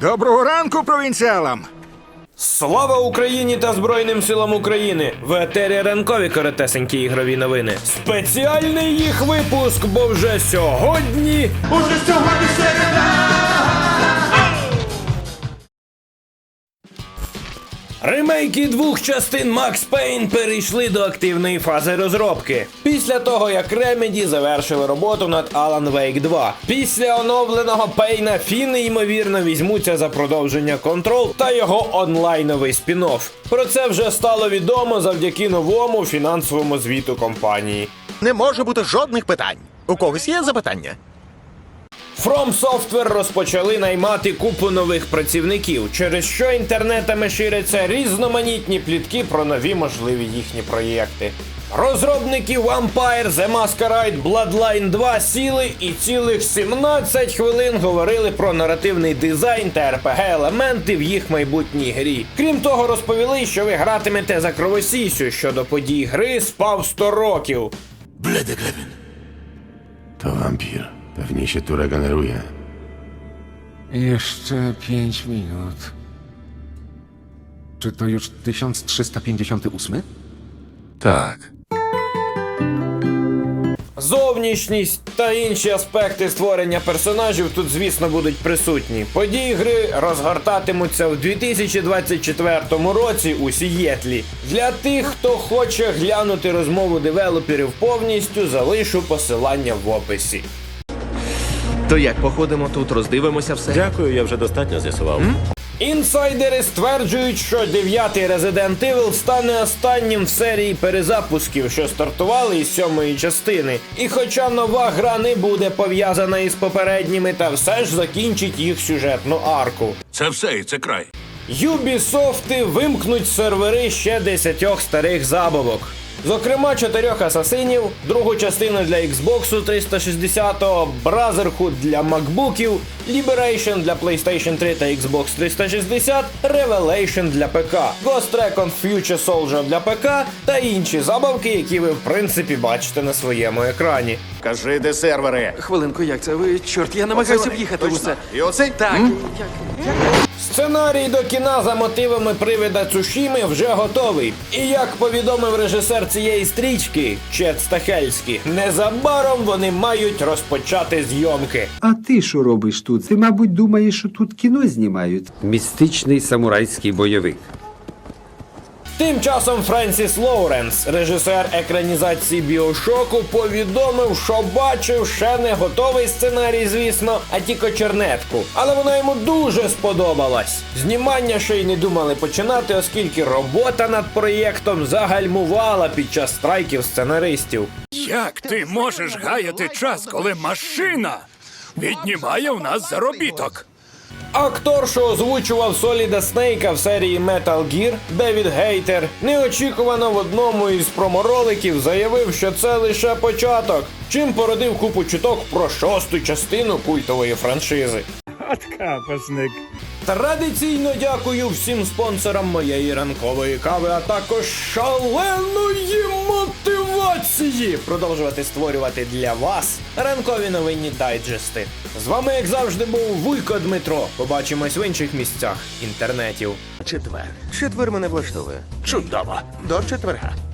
Доброго ранку, провінціалам! Слава Україні та Збройним силам України! В етері ранкові коротесенькі ігрові новини. Спеціальний їх випуск, бо вже сьогодні. Уже сьогодні середа. Ремейки двох частин Max Payne перейшли до активної фази розробки. Після того, як Remedy завершили роботу над Alan Wake 2. Після оновленого Пейна фіни, ймовірно, візьмуться за продовження Control та його онлайновий спін-офф. Про це вже стало відомо завдяки новому фінансовому звіту компанії. Не може бути жодних питань. У когось є запитання? From Software розпочали наймати купу нових працівників, через що інтернетами ширяться різноманітні плітки про нові можливі їхні проєкти. Розробники Vampire The Masquerade Bloodline 2 сіли і цілих 17 хвилин говорили про наративний дизайн та RPG елементи в їх майбутній грі. Крім того, розповіли, що ви гратимете за кровосісю, що до подій гри спав 100 років. rokів. To wampir. Pewnie się tu regeneruje. Jeszcze pięć minut. Czy to już 1358? Tak. Зовнішність та інші аспекти створення персонажів тут, звісно, будуть присутні. Події гри розгортатимуться в 2024 році у Сієтлі. Для тих, хто хоче глянути розмову девелоперів повністю, залишу посилання в описі. То як походимо тут, роздивимося все? Дякую, я вже достатньо з'ясував. Інсайдери стверджують, що дев'ятий Resident Evil стане останнім в серії перезапусків, що стартували із сьомої частини. І хоча нова гра не буде пов'язана із попередніми, та все ж закінчить їх сюжетну арку. Це все і це край. Юбісофти вимкнуть сервери ще десятьох старих забавок. Зокрема, чотирьох асасинів, другу частину для Xbox 360, Brotherhood для MacBookів, Liberation для PlayStation 3 та Xbox 360, Revelation для ПК, Ghost Recon Future Soldier для ПК та інші забавки, які ви в принципі бачите на своєму екрані. Кажи, де сервери. Хвилинку, як це? Ви чорт, я намагаюся в'їхати у це. І оцей? Так, Сценарій до кіна за мотивами привида Цушіми вже готовий. І як повідомив режисер цієї стрічки Чет Стахельський, незабаром вони мають розпочати зйомки. А ти що робиш тут? Ти, мабуть, думаєш, що тут кіно знімають? Містичний самурайський бойовик. Тим часом Френсіс Лоуренс, режисер екранізації Біошоку, повідомив, що бачив ще не готовий сценарій, звісно, а тільки чернетку. Але вона йому дуже сподобалась. Знімання ще й не думали починати, оскільки робота над проєктом загальмувала під час страйків сценаристів. Як ти можеш гаяти час, коли машина віднімає у нас заробіток? Актор, що озвучував Соліда Снейка в серії Metal Gear, Девід Гейтер, неочікувано в одному із промороликів заявив, що це лише початок, чим породив купу чуток про шосту частину культової франшизи. Традиційно дякую всім спонсорам моєї ранкової кави, а також шаленої мотивації продовжувати створювати для вас ранкові новинні дайджести. З вами, як завжди, був Вуйко Дмитро. Побачимось в інших місцях інтернетів. Четвер. Четвер мене влаштовує. Чудово. До четверга.